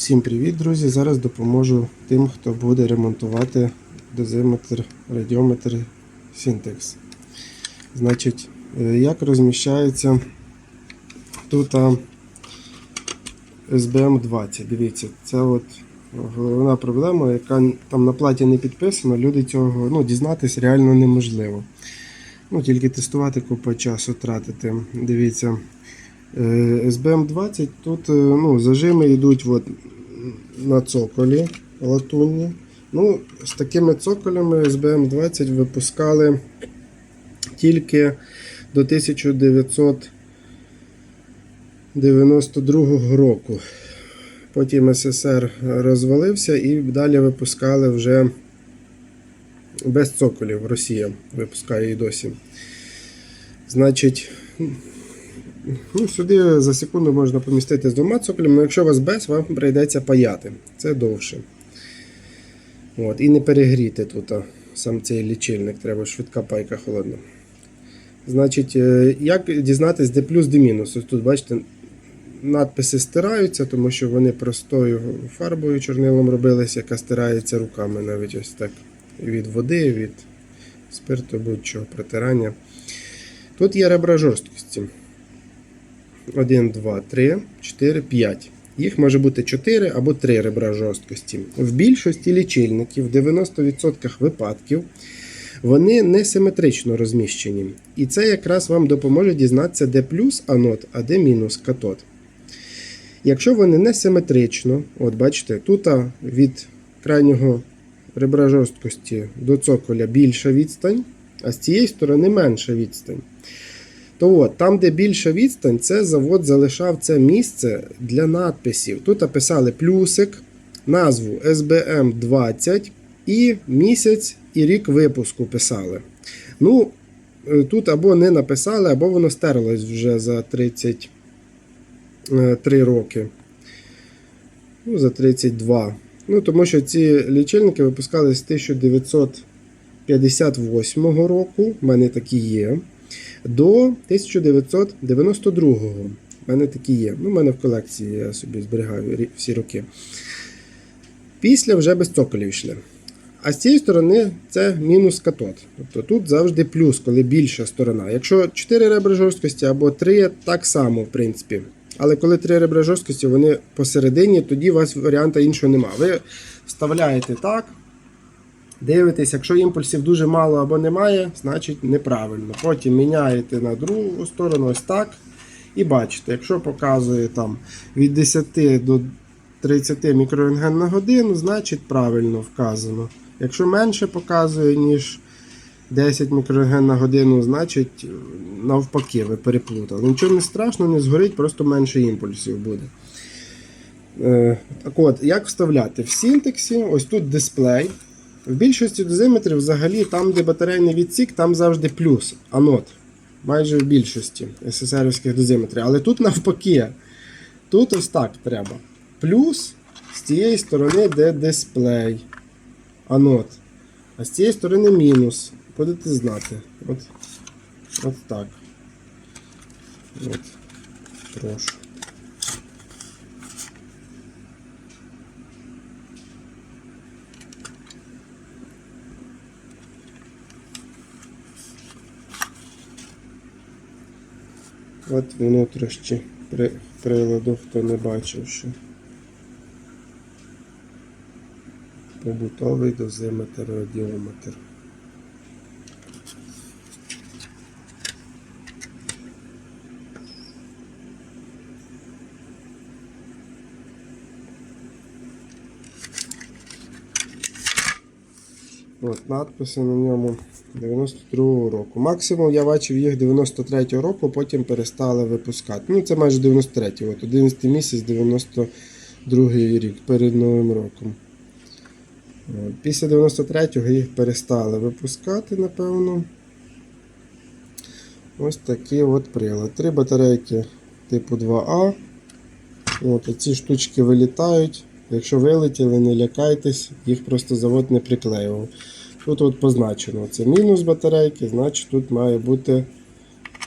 Всім привіт, друзі! Зараз допоможу тим, хто буде ремонтувати дозиметр, радіометр Syntex. Значить, е, як розміщається тут SBM20. Дивіться, це от головна проблема, яка там на платі не підписана, люди цього ну, дізнатись реально неможливо. Ну, Тільки тестувати купа часу тратити. Дивіться. Е, SBM20 тут е, ну, зажими йдуть от на цоколі латунні. Ну, З такими цоколями SBM20 випускали тільки до 1992 року. Потім СССР розвалився і далі випускали вже без цоколів. Росія випускає і досі. Значить, Ну, Сюди за секунду можна помістити з двома цоколями, але якщо у вас без, вам прийдеться паяти. Це довше. От, І не перегріти тут а, сам цей лічильник, треба швидка пайка холодна. Значить, е, як дізнатися, де плюс, де мінус? Тут, бачите, надписи стираються, тому що вони простою фарбою чорнилом робилися, яка стирається руками навіть ось так. Від води, від спирту, будь-чого, протирання. Тут є ребра жорсткості. 1, 2, 3, 4, 5. Їх може бути 4 або 3 ребра жорсткості. В більшості лічильників, в 90% випадків, вони несиметрично розміщені. І це якраз вам допоможе дізнатися, де плюс анод, а де мінус катод. Якщо вони несиметрично, от бачите, тут від крайнього ребра жорсткості до цоколя більша відстань, а з цієї сторони менша відстань. То от, там, де більша відстань, це завод залишав це місце для надписів. Тут написали плюсик, назву SBM 20 і місяць і рік випуску писали. Ну, е, тут або не написали, або воно стерлось вже за 33 роки. Ну, за 32. Ну, тому що ці лічильники випускали з 1958 року. У мене такі є до 1992-го. У мене такі є. Ну, У мене в колекції я собі зберігаю всі роки. Після вже без цоколів йшли. А з цієї сторони це мінус катод. Тобто тут завжди плюс, коли більша сторона. Якщо 4 ребра жорсткості або 3, так само, в принципі. Але коли 3 ребра жорсткості, вони посередині, тоді у вас варіанта іншого немає. Ви вставляєте так, Дивитесь, якщо імпульсів дуже мало або немає, значить неправильно. Потім міняєте на другу сторону, ось так. І бачите, якщо показує там від 10 до 30 мікрорентген на годину, значить правильно вказано. Якщо менше показує, ніж 10 мікрорентген на годину, значить навпаки, ви переплутали. Нічого не страшно, не згорить, просто менше імпульсів буде. Е, так от, як вставляти? В синтексі, ось тут дисплей. В більшості дозиметрів взагалі там, де батарейний відсік, там завжди плюс анод. Майже в більшості СССРівських дозиметрів. Але тут навпаки. Тут ось так треба. Плюс з цієї сторони, де дисплей. Анод. А з цієї сторони мінус. Будете знати. От, от так. От. Прошу. От внутрішні при, приладу, хто не бачив ще. Побутовий дозиметр, радіометр. От, надписи на ньому 92-го року. Максимум я бачив їх 93-го року, потім перестали випускати. Ну, це майже 93-й, от 11 місяць 92-й рік перед Новим роком. Після 93-го їх перестали випускати, напевно. Ось такий от прилад. Три батарейки типу 2А. От, Ці штучки вилітають. Якщо вилетіли, не лякайтесь, їх просто завод не приклеював. Тут от позначено це мінус батарейки, значить тут має бути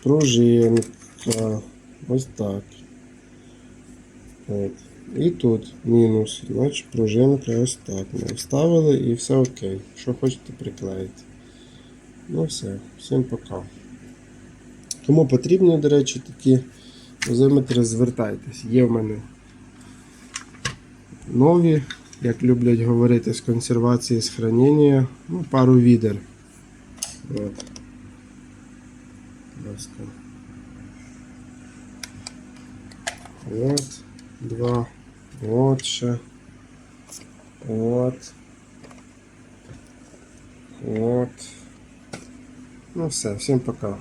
пружинка. Ось так. От. І тут мінус. Значить пружинка ось так. Ми вставили і все окей. Що хочете приклеїти. Ну все, всім пока. Кому потрібні, до речі, такі дозиметри, звертайтесь. Є в мене нові, як люблять говорити, з консервації, з хранення. Ну, пару відер. От. От. Два. От ще. От. От. Ну все, всім пока.